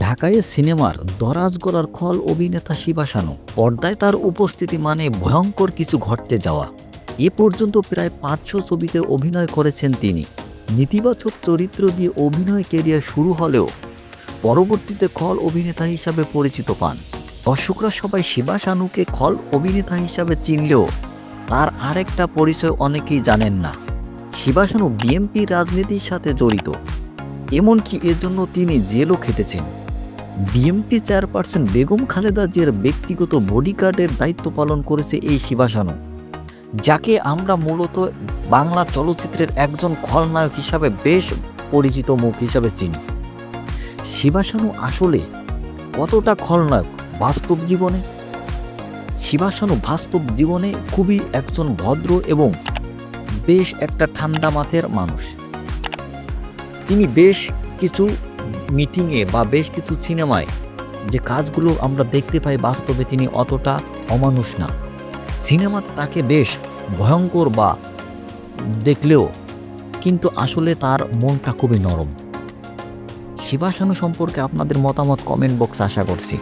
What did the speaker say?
ঢাকায় সিনেমার দরাজ গলার খল অভিনেতা শিবাসানু পর্দায় তার উপস্থিতি মানে ভয়ঙ্কর কিছু ঘটতে যাওয়া। এ পর্যন্ত প্রায় পাঁচশো ছবিতে অভিনয় করেছেন তিনি। নেতিবাচক চরিত্র দিয়ে অভিনয় কেরিয়ার শুরু হলেও পরবর্তীতে খল অভিনেতা হিসাবে পরিচিত পান। দর্শকরা সবাই শিবাসানুকে খল অভিনেতা হিসাবে চিনলেও তার আরেকটা পরিচয় অনেকেই জানেন না। শিবাসানু বিএনপি রাজনীতির সাথে জড়িত। এমনকি এজন্য তিনি জেলও খেটেছেন। বিএমপি চেয়ারপারসন বেগম খালেদা জিয়ার ব্যক্তিগত বডিগার্ডের দায়িত্ব পালন করেছে এই শিবাসানু যাকে আমরা মূলত বাংলা চলচ্চিত্রের একজন খলনায়ক হিসাবে বেশ পরিচিত মুখ হিসাবে চিনি। শিবাসানু আসলে কতটা খলনায়ক বাস্তব জীবনে? শিবাসানু বাস্তব জীবনে খুবই একজন ভদ্র এবং বেশ একটা ঠান্ডা মাথের মানুষ। তিনি বেশ কিছু মিটিংয়ে বা বেশ কিছু সিনেমায় যে কাজগুলো আমরা দেখতে পাই বাস্তবে তিনি অতটা অমানুষ না। সিনেমাতে তাকে বেশ ভয়ঙ্কর বা দেখলেও কিন্তু আসলে তার মনটা খুবই নরম। শিবাসানু সম্পর্কে আপনাদের মতামত কমেন্ট বক্সে আশা করছি।